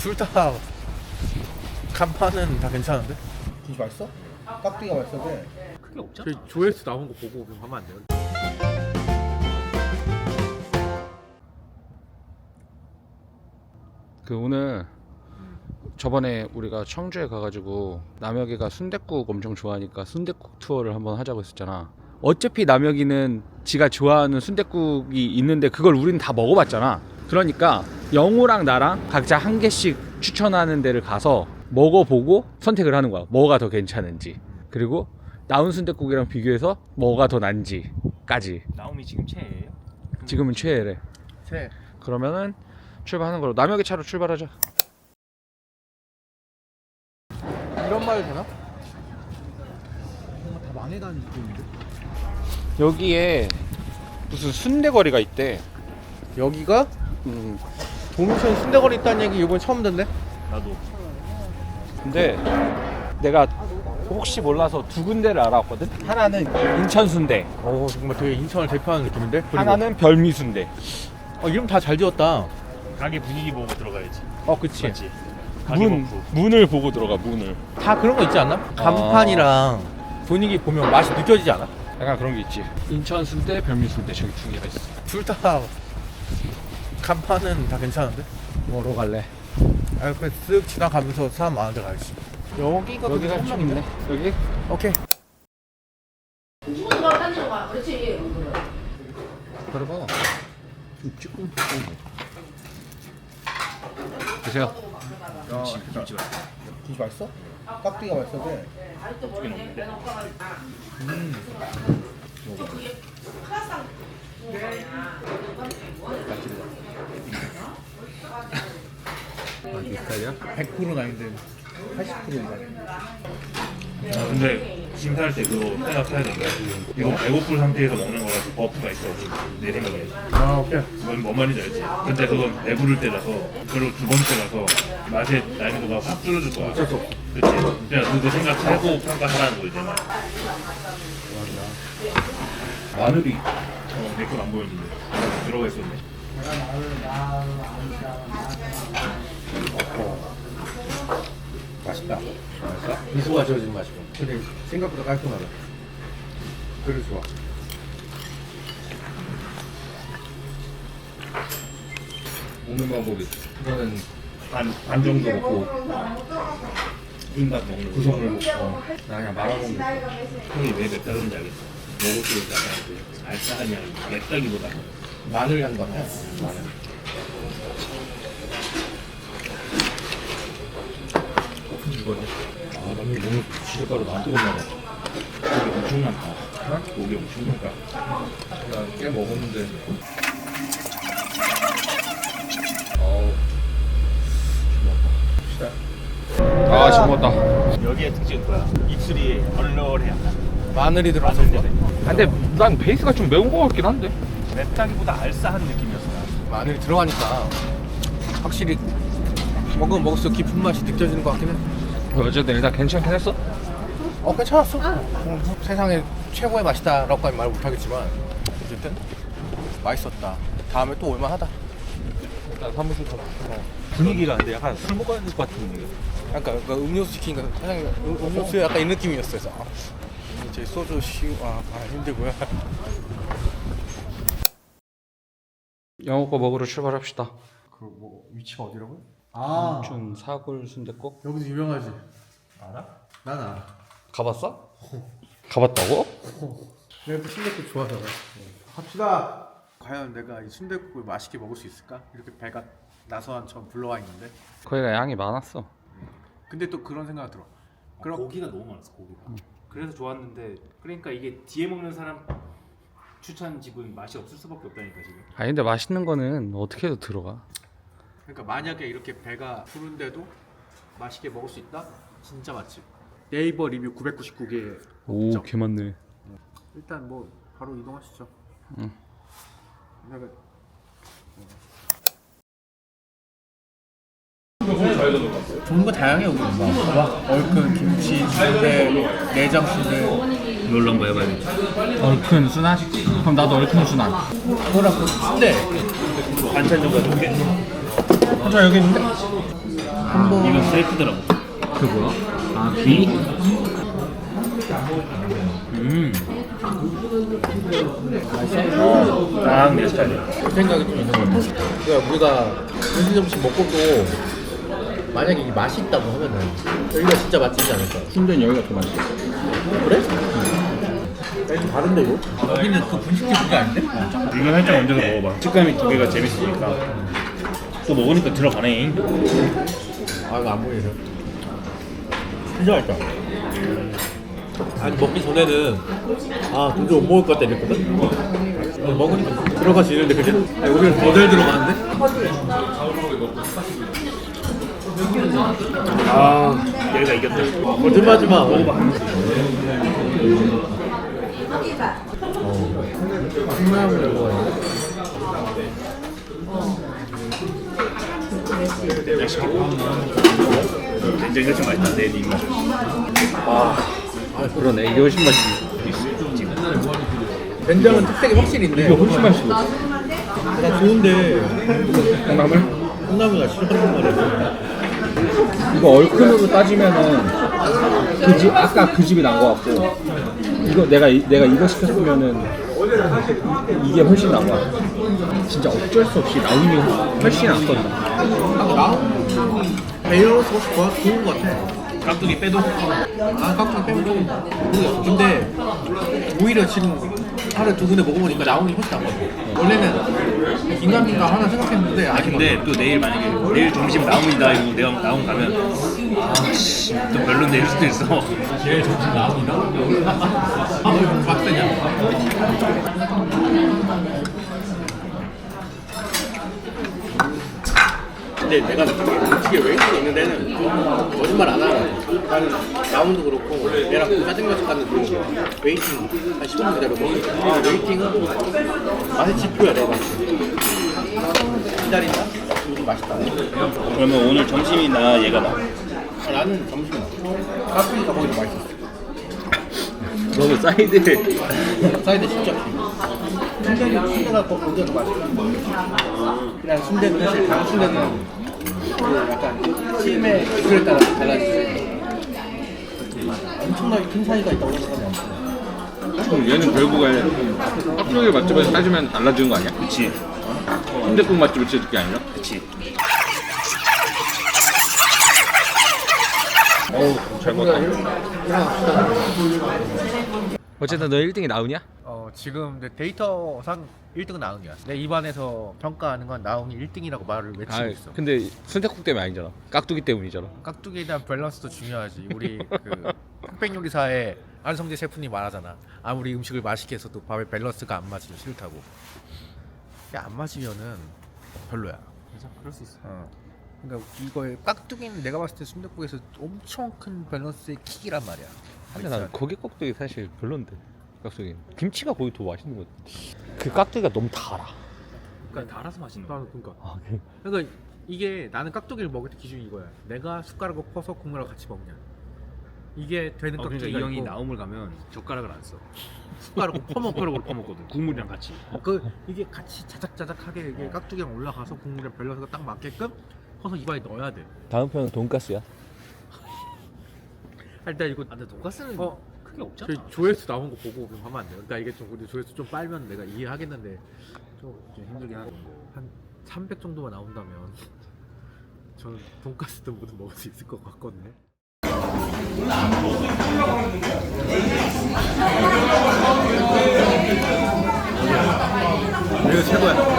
둘 다 간판은 다 괜찮은데? 김치 맛있어? 깍두기가 맛있어 그래 크게 없죠? 저희 조회수 나온 거 보고 그럼 하면 안 돼요? 그 오늘 저번에 우리가 청주에 가가지고 남혁이가 순댓국 엄청 좋아하니까 순댓국 투어를 한번 하자고 했었잖아. 어차피 남혁이는 지가 좋아하는 순댓국이 있는데 그걸 우리는 다 먹어봤잖아. 그러니까 영호랑 나랑 각자 한 개씩 추천하는 데를 가서 먹어보고 선택을 하는 거야. 뭐가 더 괜찮은지. 그리고 나온 순댓국이랑 비교해서 뭐가 더 난지까지. 나오미 지금 최애예요? 지금은 최애래. 새 그러면은 출발하는 걸로 남혁이 차로 출발하자. 이런 말 되나? 뭔가 다 망해가는 느낌인데 여기에 무슨 순대거리가 있대. 여기가 음, 동천 순대거리 있다는 얘기 이번에 처음 듣네? 나도 근데 내가 혹시 몰라서 두 군데를 알아왔거든. 하나는 인천 순대, 어 정말 되게 인천을 대표하는 느낌인데? 그리고 하나는 별미 순대. 어, 이름 다 잘 지었다 가게 분위기 보고 들어가야지 어 그치 맞지? 가게 문 먹고 문을 보고 들어가 문을. 다 그런 거 있지 않나? 간판이랑 분위기 보면 맛이 느껴지지 않아? 약간 그런 게 있지. 인천 순대, 별미 순대 저기 두 개가 있어. 둘 다 간판은 다 괜찮은데? 뭐로 갈래? 아 그냥 쓱 지나가면서 사람 많은 데 가야지 여기가 여기가 좀 있네. 여기? 오케이. 그렇지. 그래봐. 좀 조금. 드세요. 김치 김치 맛있어 김치 맛있어? 깍두기가 맛있어 그래 아직도 모르네. 내 오빠가 이 스타 일이야? 100%는 아닌데 80%인가 근데 심사할 때 그거 생각해야 된다. 이거 배고픈 상태에서 먹는 거라서 버프가 있어 내 생각에. 아 오케이. 뭔, 뭔 말인지 알지? 근데 그건 배부를 때라서 그리고 두 번째 가서 맛의 난이도가 확 줄어들 거야. 어쩔 수 없어. 그치? 그냥 그거 생각하고 평가하라는 거 있잖아. 마늘이. 어, 내건 안 보였는데. 들어가 있었네 맛있다. 미소가 지어진 맛이고. 근데 생각보다 깔끔하다. 그래 좋아. 먹는 방법이 이거는 반, 반 정도 먹고 흰밥 먹는 거 구성을 먹고. 나 그냥 말아먹는 거 형이 왜 맵다 그런지 알겠어? 먹을 때 약간 그 알싸한 향이 맵다기보다. 마늘 향 같아 마늘 이거는 아 나는 너무 지대가루 나한테 먹나 봐 고기 엄청 많다 고기 엄청 많다 나꽤 먹었는데 어우 아, 지금 먹었다. 여기에 특징은 뭐야? 입술이 얼얼해 약간 마늘이 들어가서 맞는데 근데 난 베이스가 좀 매운 거 같긴 한데. 맵다기보다 알싸한 느낌이었어 나. 마늘이 들어가니까 확실히 먹으면 먹을수록 깊은 맛이 느껴지는 것 같긴 해. 어쨌든 일단 괜찮긴 했어. 어 괜찮았어. 어, 세상에 최고의 맛이다라고까지 말 못하겠지만 어쨌든 맛있었다. 다음에 또 올만하다. 일단 사무실 가서. 분위기가 근데 약간 술 먹어야 될 것 같은 분위기 그러니까 그 음료수 시키니까 사장님 음, 음료수에 약간 이 느낌이었어. 그래서 아, 이제 소주 시우 아, 아 힘들고요. 영어 거 먹으러 출발합시다. 그 뭐 위치가 어디라고요? 아춘 사골 순대국. 여기도 유명하지. 알아? 난 알아. 가봤어? 가봤다고? 내가 또 순댓국 좋아하잖아. 합시다. 과연 내가 이 순댓국을 맛있게 먹을 수 있을까? 이렇게 배가 나서한처럼 불러와 있는데. 거기가 양이 많았어. 근데 또 그런 생각 들어. 그럼 고기가 너무 많았어 고기가 그래서 좋았는데 그러니까 이게 뒤에 먹는 사람 추천 집은 맛이 없을 수밖에 없다니까 지금 아니 근데 맛있는 거는 어떻게 해도 들어가. 그러니까 만약에 이렇게 배가 부른데도 맛있게 먹을 수 있다? 진짜 맛집. 네이버 리뷰 999개. 오, 개 많네. 일단 뭐 바로 이동하시죠. 응. 내가 좋은 거 다양해 여기 막 얼큰 김치 순대 내장 순대 이걸로 한번 해봐야겠다 얼큰 순한? 그럼 나도 얼큰 순한. 그거랑 그 순대 반찬 좀 가져올게 혼자 여기 있는데? 한번 이건 셀프더라고. 그 뭐야? 아 귀? 음. 딱 내 스타일이야. 그 생각이 좀 있는 것 같아. 그러니까 우리가 점심 점심 먹고도 만약에 이게 맛이 있다고 하면은 여기가 진짜 맛집이지 않을까? 순대는 여기가 더 맛있어. 그래? 좀 다른데 이거? 여기는 그 분식집 그게 아닌데? 이건 살짝 얹어서 먹어봐. 식감이 두 개가 재밌으니까. 또 먹으니까 들어가네. 아 이거 안 보이죠? 진짜 맛있다. 아니 먹기 전에는 아 도저히 못 먹을 것 같다 이랬거든? 어, 먹으니까 들어가지는데 그게? 아, 여기는 더잘 들어가는데? 아 여기가 이겼다. 거짓말하지 마 콩나물을 먹어야 굉장히 맛있다. 내 입맛. 아 그러네. 이게 훨씬 맛있지. 된장은 특색이 확실히 있네 이게 훨씬 맛있어. 나 좋은데 콩나물? 콩나물가 싫어하는 말이야 이거 얼큰으로 따지면은 그 집 아까 그 집이 난 거 같고 이거 내가 이- 내가 이거 시켰으면은 이게 훨씬 거야. 진짜 어쩔 수 없이 나운이 훨씬 낫거든. 나 밸런스 훨씬 좋아 좋은 것 같아 깍두기 빼도 아 깍두기 모르겠어 근데 오히려 지금 하루 두 군데 먹어보니까 나온이 훨씬 낫거든 원래는 긴가민가 하나 생각했는데 아 근데 또 내일 만약에 내일 점심 나온이다 이거 내가 나온 가면 아씨 또 별론데 이럴 수도 있어. 제일 점심 나온이다? 아, 왜 빡세냐 근데 내가 음식에 웨이팅이 있는 데는 거짓말 안 하고 나는 라운도 그렇고 얘랑 그 짜장면집 갔는데 웨이팅 한 15분 기다렸거든 웨이팅은 맛의 지표야 내가 기다린다? 이거 맛있다. 그러면 오늘 점심이나 얘가 나. 아, 나는 나 깍두기가 거기 더 맛있었어. 너무 사이드. 사이드 진짜 순대는 순대가 더 거기가 더 맛있어. 그냥 순대는 사실 강 순대는 그 약간 찜의 기술에 따라 달라지지 엄청나게 큰 차이가 있다고 생각하면 안 돼. 그럼 얘는 결국에 깍두기 맛집에서 따지면 달라지는 거 아니야? 그치 순대국 맛집을 찾을 게 아니라? 그치. 어우 잘 먹었다. 어쨌든 너 1등이 나오냐? 어 지금 내 데이터상 1등은 나은이야. 내 입안에서 평가하는 건 나은이 1등이라고 말을 외치고 아 있어. 근데 순대국 때문에 아니잖아. 깍두기 때문이잖아. 깍두기에 대한 밸런스도 중요하지. 우리 그 흑백 요리사의 안성재 셰프님 말하잖아. 아무리 음식을 맛있게 해서도 밥의 밸런스가 안 맞으면 싫다고. 야, 안 맞으면은 별로야. 그래서 그럴 수 있어. 어. 그러니까 이거에 깍두기는 내가 봤을 때 순댓국에서 엄청 큰 밸런스의 킥이란 말이야. 근데 난 거기 깍두기 사실 별론데. 깍두기. 김치가 거기 더 맛있는 거 같아. 그 깍두기가 너무 달아. 그러니까 달아서 맛있는 거. 나는 그러니까. 아, 그 그러니까 이게 나는 깍두기를 먹을 때 기준이 이거야. 내가 숟가락을 퍼서 국물하고 같이 먹냐. 이게 되는 어, 그러니까 이 깍두기가 형이 있고 나옴을 가면 젓가락을 안 써. 숟가락을 퍼먹고 숟가락으로 퍼먹거든. 국물이랑 같이. 그 이게 같이 자작자작하게 이게 깍두기랑 올라가서 국물에 밸런스가 딱 맞게끔 퍼서 입안에 넣어야 돼. 다음 편은 돈가스야. 일단 이거 아, 근데 돈가스는 어 크게 없잖아. 저희 조회수 나온 거 보고 좀 하면 안 돼요? 그러니까 이게 좀 우리 조회수 좀 빨면 내가 이해하겠는데 좀, 좀 힘들긴 하고 한300 정도만 나온다면 저는 돈까스도 모두 먹을 수 있을 것 같거든요. 이거 최고야.